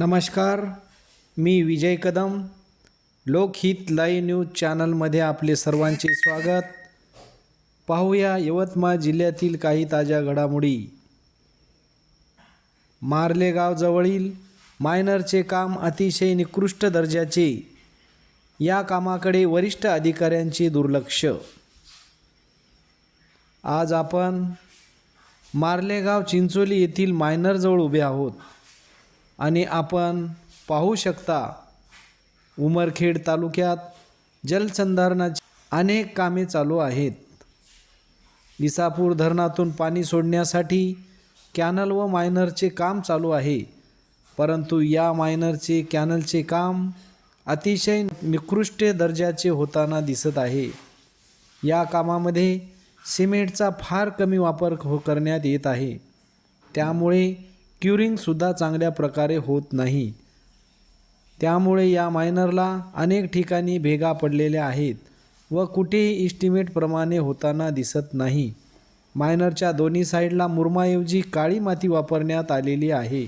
नमस्कार मी Vijay Kadam. Lokhit live news चॅनलमध्ये आपले सर्वांचे स्वागत. पाहूया यवतमाळ जिल्ह्यातील काही ताज्या घडामोडी. मार्लेगावजवळील मायनरचे काम अतिशय निकृष्ट दर्जाचे. या कामाकडे वरिष्ठ अधिकाऱ्यांचे दुर्लक्ष. आज आपण मार्लेगाव चिंचोली येथील मायनरजवळ उभे आहोत. आणि आपण पाहू शकता उमरखेड तालुक्यात जलसंधारणाची अनेक कामे चालू आहेत. इसापूर धरणातून पाणी सोडण्यासाठी कॅनल व मायनरचे काम चालू आहे. परंतु या मायनरचे कॅनलचे काम अतिशय निकृष्ट दर्जाचे होताना दिसत आहे. या कामामध्ये सिमेंटचा फार कमी वापर हो करण्यात येत आहे. त्यामुळे क्युरिंगसुद्धा चांगल्या प्रकारे होत नाही. त्यामुळे या मायनरला अनेक ठिकाणी भेगा पडलेल्या आहेत व कुठेही इस्टिमेटप्रमाणे होताना दिसत नाही. मायनरच्या दोन्ही साईडला मुरमाऐवजी काळी माती वापरण्यात आलेली आहे.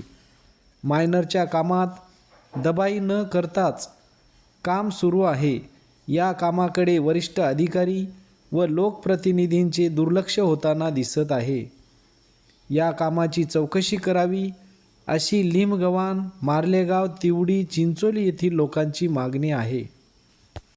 मायनरच्या कामात दबाई न करताच काम सुरू आहे. या कामाकडे वरिष्ठ अधिकारी व लोकप्रतिनिधींचे दुर्लक्ष होताना दिसत आहे. या कामाची चौकशी करावी अशी लिमगवान मार्लेगाव तिवडी चिंचोली येथील लोकांची मागणी आहे.